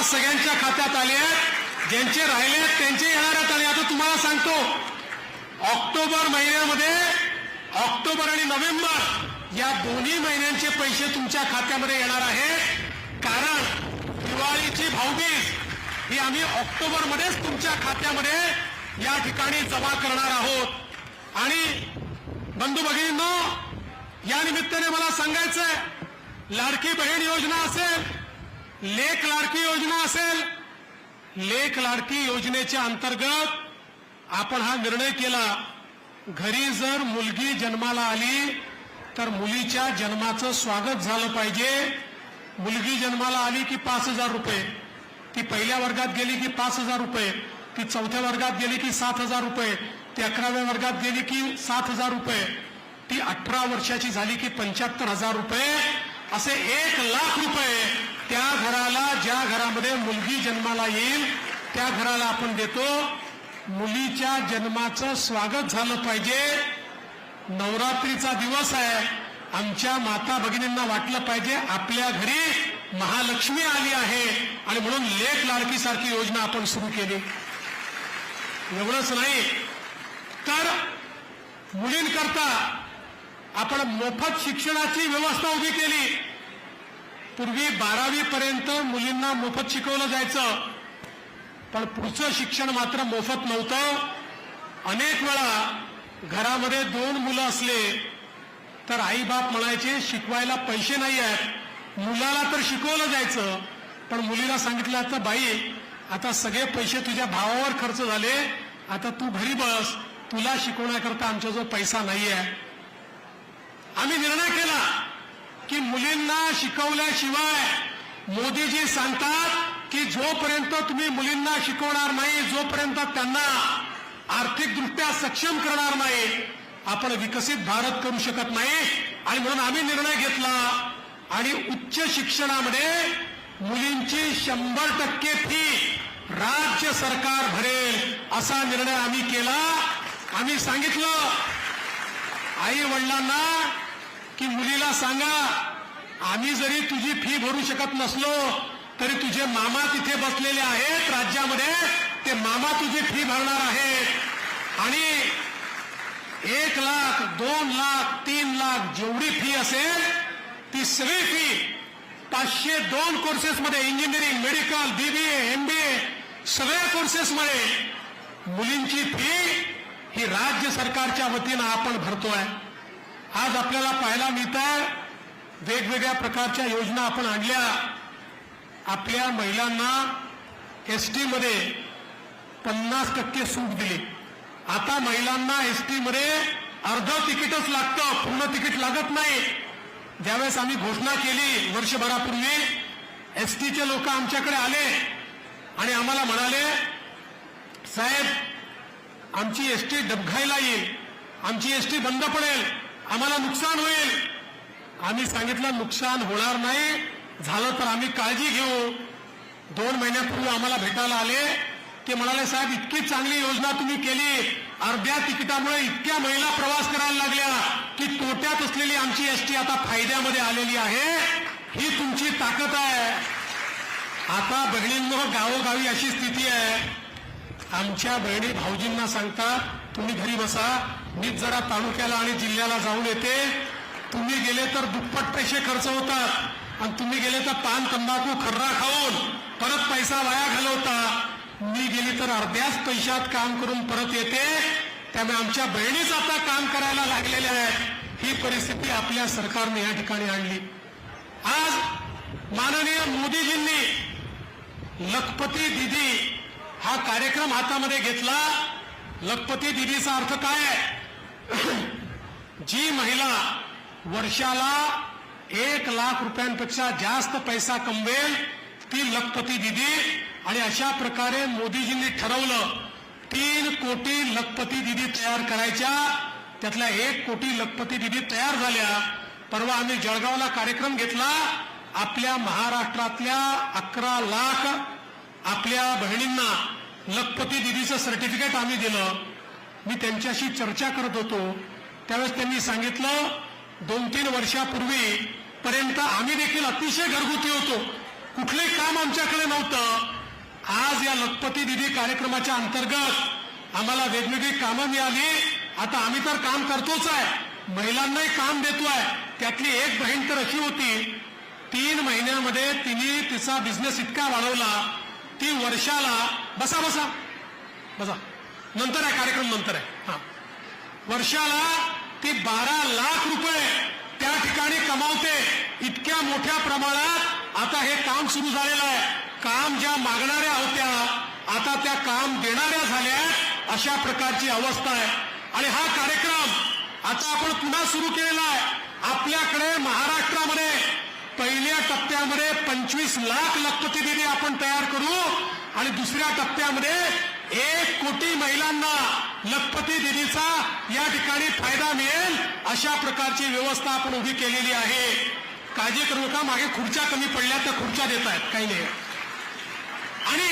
तुम्हा सगळ्यांच्या खात्यात आले आहेत. ज्यांचे राहिले आहेत त्यांचे येणार आहेत. आणि आता तुम्हाला सांगतो ऑक्टोबर महिन्यामध्ये ऑक्टोबर आणि नोव्हेंबर या दोन्ही महिन्यांचे पैसे तुमच्या खात्यामध्ये येणार आहेत. कारण दिवाळीची भाऊबीज ही आम्ही ऑक्टोबरमध्येच तुमच्या खात्यामध्ये या ठिकाणी जमा करणार आहोत. आणि बंधू भगिनींनो या निमित्ताने मला सांगायचंय लाडकी बहीण योजना असेल लेख लाडकी योजना असेल लेख लाडकी योजनेच्या अंतर्गत आपण हा निर्णय केला. घरी जर मुलगी जन्माला आली तर मुलीच्या जन्माचं स्वागत झालं पाहिजे. मुलगी जन्माला आली की पाच हजार रुपये. ती पहिल्या वर्गात गेली की पाच हजार रुपये. ती चौथ्या वर्गात गेली की सात हजार रुपये. ती अकराव्या वर्गात गेली की सात हजार रुपये. ती अठरा वर्षाची झाली की पंच्याहत्तर हजार रुपये. असे एक लाख रुपये त्या घराला ज्या घरामध्ये मुलगी जन्माला येईल त्या घराला आपण देतो. मुलीच्या जन्माचं स्वागत झालं पाहिजे. नवरात्रीचा दिवस आहे. आमच्या माता भगिनींना वाटलं पाहिजे आपल्या घरी महालक्ष्मी आली आहे आणि म्हणून लेख लाडकीसारखी योजना आपण सुरू केली. एवढंच नाही. तर मुलींकरता आपण मोफत शिक्षणाची व्यवस्था उभी केली. पूर्वी बारावी पर्यंत मुलींना मोफत शिकवलं जायचं. पण पुढचं शिक्षण मात्र मोफत नव्हतं. अनेक वेळा घरामध्ये दोन मुलं असले तर आई बाप म्हणायचे शिकवायला पैसे नाही आहेत. मुलाला तर शिकवलं जायचं. पण मुलीला सांगितलं तर बाई आता सगळे पैसे तुझ्या भावावर खर्च झाले. आता तू घरी बस. तुला शिकवण्याकरता आमच्याजवळ पैसा नाही आहे आम्ही निर्णय केला. की मुलींना शिकवल्याशिवाय मोदीजी सांगतात की जोपर्यंत तुम्ही मुलींना शिकवणार नाही जोपर्यंत त्यांना आर्थिकदृष्ट्या सक्षम करणार नाही आपण विकसित भारत करू शकत नाही. आणि म्हणून आम्ही निर्णय घेतला आणि उच्च शिक्षणामध्ये मुलींची शंभर टक्के फी राज्य सरकार भरेल असा निर्णय आम्ही केला. आम्ही सांगितलं आई वडिलांना की मुलीला सांगा आम्ही जरी तुझी फी भरू शकत नसलो तरी तुझे मामा तिथे बसलेले आहेत राज्यामध्ये. ते मामा तुझी फी भरणार आहेत. आणि एक लाख दोन लाख तीन लाख जेवढी फी असेल ती सगळी फी पाचशे दोन कोर्सेसमध्ये इंजिनिअरिंग मेडिकल बीबीए एमबीए सगळ्या कोर्सेसमध्ये मुलींची फी ही राज्य सरकारच्या वतीनं आपण भरतोय. आज आपल्याला पाहायला मिळत आहे वेगवेगळ्या प्रकारच्या योजना आपण आणल्या. आपल्या महिलांना एसमध्ये पन्नास टक्के सूट दिली. आता महिलांना एसमध्ये अर्ध तिकीटच लागतं पूर्ण तिकीट लागत नाही. ज्यावेळेस आम्ही घोषणा केली वर्षभरापूर्वी एस टीचे लोक आमच्याकडे आले आणि आम्हाला म्हणाले साहेब आमची एस टी डबघायला येईल आमची एस टी बंद पडेल. आम्हाला नुकसान होईल. आम्ही सांगितलं नुकसान होणार नाही. झालं तर आम्ही काळजी घेऊ. दोन महिन्यापूर्वी आम्हाला भेटायला आले. ते म्हणाले साहेब इतकी चांगली योजना तुम्ही केली. अर्ध्या तिकिटामुळे इतक्या महिला प्रवास करायला लागल्या की तोट्यात असलेली आमची एसटी आता फायद्यामध्ये आलेली आहे. ही तुमची ताकद आहे. आता बहिणींनो गावोगावी अशी स्थिती आहे. आमच्या बहिणी भाऊजींना सांगतात तुम्ही घरी बसा. मी जरा तालुक्याला आणि जिल्ह्याला जाऊन येते. तुम्ही गेले तर दुप्पट पैसे खर्च होतात. आणि तुम्ही गेले तर पान तंबाखू खर्रा खाऊन परत पैसा वाया घालवता. मी गेली तर अर्ध्याच पैशात काम करून परत येते. त्यामुळे आमच्या बहिणीच आता काम करायला लागलेल्या आहेत. ही परिस्थिती आपल्या सरकारने या ठिकाणी आणली. आज माननीय मोदीजींनी लखपती दिदी हा कार्यक्रम हातामध्ये घेतला. लखपती दिदीचा अर्थ काय आहे? जी महिला वर्षाला एक लाख रुपयांपेक्षा जास्त पैसा कमवेल ती लखपती दिदी. आणि अशा प्रकारे मोदीजींनी ठरवलं तीन कोटी लखपती दिदी तयार करायच्या. त्यातल्या एक कोटी लखपती दिदी तयार झाल्या. परवा आम्ही जळगावला कार्यक्रम घेतला. आपल्या महाराष्ट्रातल्या अकरा लाख आपल्या बहिणींना लखपती दिदीचं सर्टिफिकेट आम्ही दिलं. मी त्यांच्याशी चर्चा करत होतो. त्यावेळेस त्यांनी सांगितलं दोन तीन वर्षापूर्वी पर्यंत आम्ही देखील अतिशय घरगुती होतो. कुठलंही काम आमच्याकडे नव्हतं. आज या लखपती दिदी कार्यक्रमाच्या अंतर्गत आम्हाला वेगवेगळी कामं मिळाली. आता आम्ही तर काम करतोच आहे. महिलांनाही काम देतोय. त्यातली एक बहीण तर अशी होती. तीन महिन्यामध्ये तिने तिचा बिझनेस इतका वाढवला. ती वर्षाला बसा बसा. बसा. नंतर आहे कार्यक्रम नंतर आहे. हा. वर्षाला ती बारा लाख रुपये त्या ठिकाणी कमावते. इतक्या मोठ्या प्रमाणात आता हे काम सुरू झालेलं आहे. काम ज्या मागणाऱ्या होत्या आता त्या काम देणाऱ्या झाल्या अशा प्रकारची अवस्था आहे. आणि हा कार्यक्रम आता आपण पुन्हा सुरू केलेला आहे. आपल्याकडे महाराष्ट्रामध्ये पहिल्या टप्प्यामध्ये पंचवीस लाख लखपती दिदी आपण तयार करू आणि दुसऱ्या टप्प्यामध्ये एक कोटी महिलांना लखपती दिदीचा या ठिकाणी फायदा मिळेल अशा प्रकारची व्यवस्था आपण उभी केलेली आहे. काळजी करू का मागे खुर्च्या कमी पडल्या तर खुर्च्या देत आहेत काही नाही. आणि